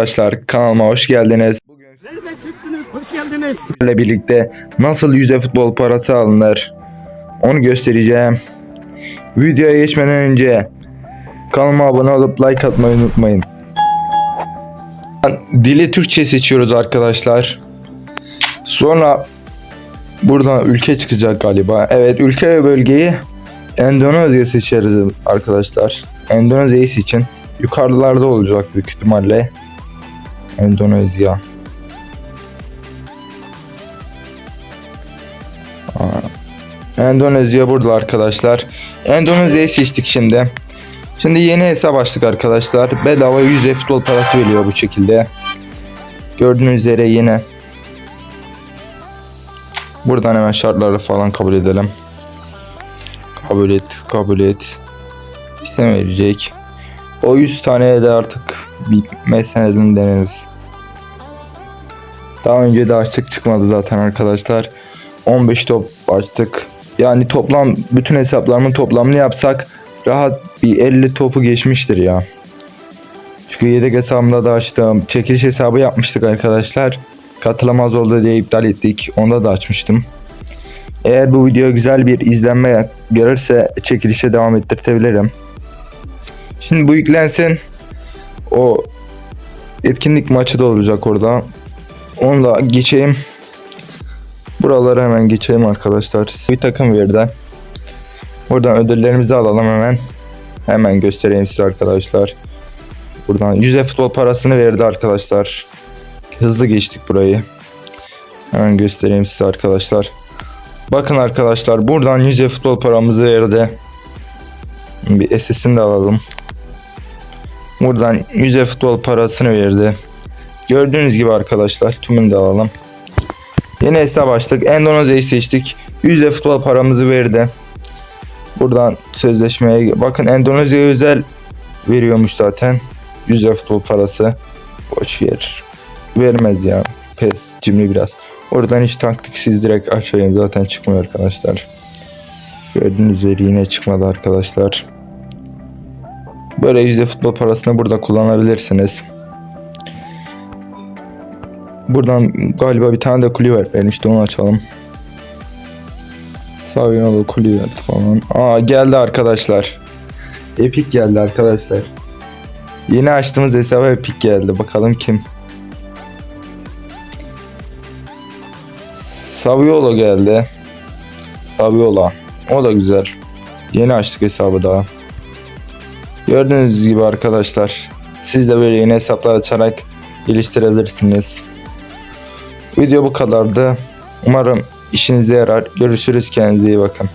Arkadaşlar kanalıma hoş geldiniz. Bugün Nereden çıktınız? Hoş geldiniz. sizlerle birlikte nasıl yüzde futbol parası alınır onu göstereceğim. Videoya geçmeden önce kanalıma abone olup like atmayı unutmayın. Dili Türkçe seçiyoruz arkadaşlar. Sonra buradan ülke çıkacak galiba. Evet ülke ve bölgeyi Endonezya seçeriz arkadaşlar. Endonezya'yı seçin. Yukarılarda olacak büyük ihtimalle. Endonezya. Endonezya burada arkadaşlar. Endonezya'yı seçtik şimdi. Şimdi yeni hesap açtık arkadaşlar. Bedava 100 futbol parası veriyor bu şekilde. Gördüğünüz üzere yine. Buradan hemen şartları falan kabul edelim. Kabul et, kabul et. İstem verecek. O 100 taneye de artık bir meseleden deneriz. Daha önce de açtık çıkmadı zaten arkadaşlar. 15 top açtık. Yani toplam bütün hesaplarımın toplamını yapsak rahat bir 50 topu geçmiştir ya. Çünkü yedek hesabımda da açtım. Çekiliş hesabı yapmıştık arkadaşlar. Katılamaz oldu diye iptal ettik. Onda da açmıştım. Eğer bu video güzel bir izlenme görürse çekilişe devam ettirtebilirim. Şimdi bu yüklensin. O etkinlik maçı da olacak orada. Onu da geçeyim. Buraları hemen geçeyim arkadaşlar. Bir takım verdi. Buradan ödüllerimizi alalım hemen. Hemen göstereyim size arkadaşlar. Buradan 100 futbol parasını verdi arkadaşlar. Hızlı geçtik burayı. Hemen göstereyim size arkadaşlar. Bakın arkadaşlar buradan 100 futbol paramızı verdi. Bir SS'ini de alalım. Buradan 100 futbol parasını verdi. Gördüğünüz gibi arkadaşlar tümünü de alalım. Yeni hesap açtık. Endonezya'yı seçtik. 100 futbol paramızı verdi. Buradan sözleşmeye bakın Endonezya özel veriyormuş zaten. 100 futbol parası. Boş yer. Vermez ya. Pes cimri biraz. Oradan hiç taktiksiz direkt aşağıya zaten çıkmıyor arkadaşlar. Gördüğünüz üzere yine çıkmadı arkadaşlar. Böyle yüzde futbol parasını burada kullanabilirsiniz. Buradan galiba bir tane de Kluivert vermişti onu açalım. Saviola Kluivert falan. Aa geldi arkadaşlar. Epic geldi arkadaşlar. Yeni açtığımız hesaba Epic geldi. Bakalım kim? Saviola geldi. Saviola. O da güzel. Yeni açtık hesabı daha. Gördüğünüz gibi arkadaşlar. Siz de böyle yeni hesaplar açarak geliştirebilirsiniz. Video bu kadardı. Umarım işinize yarar. Görüşürüz. Kendinize iyi bakın.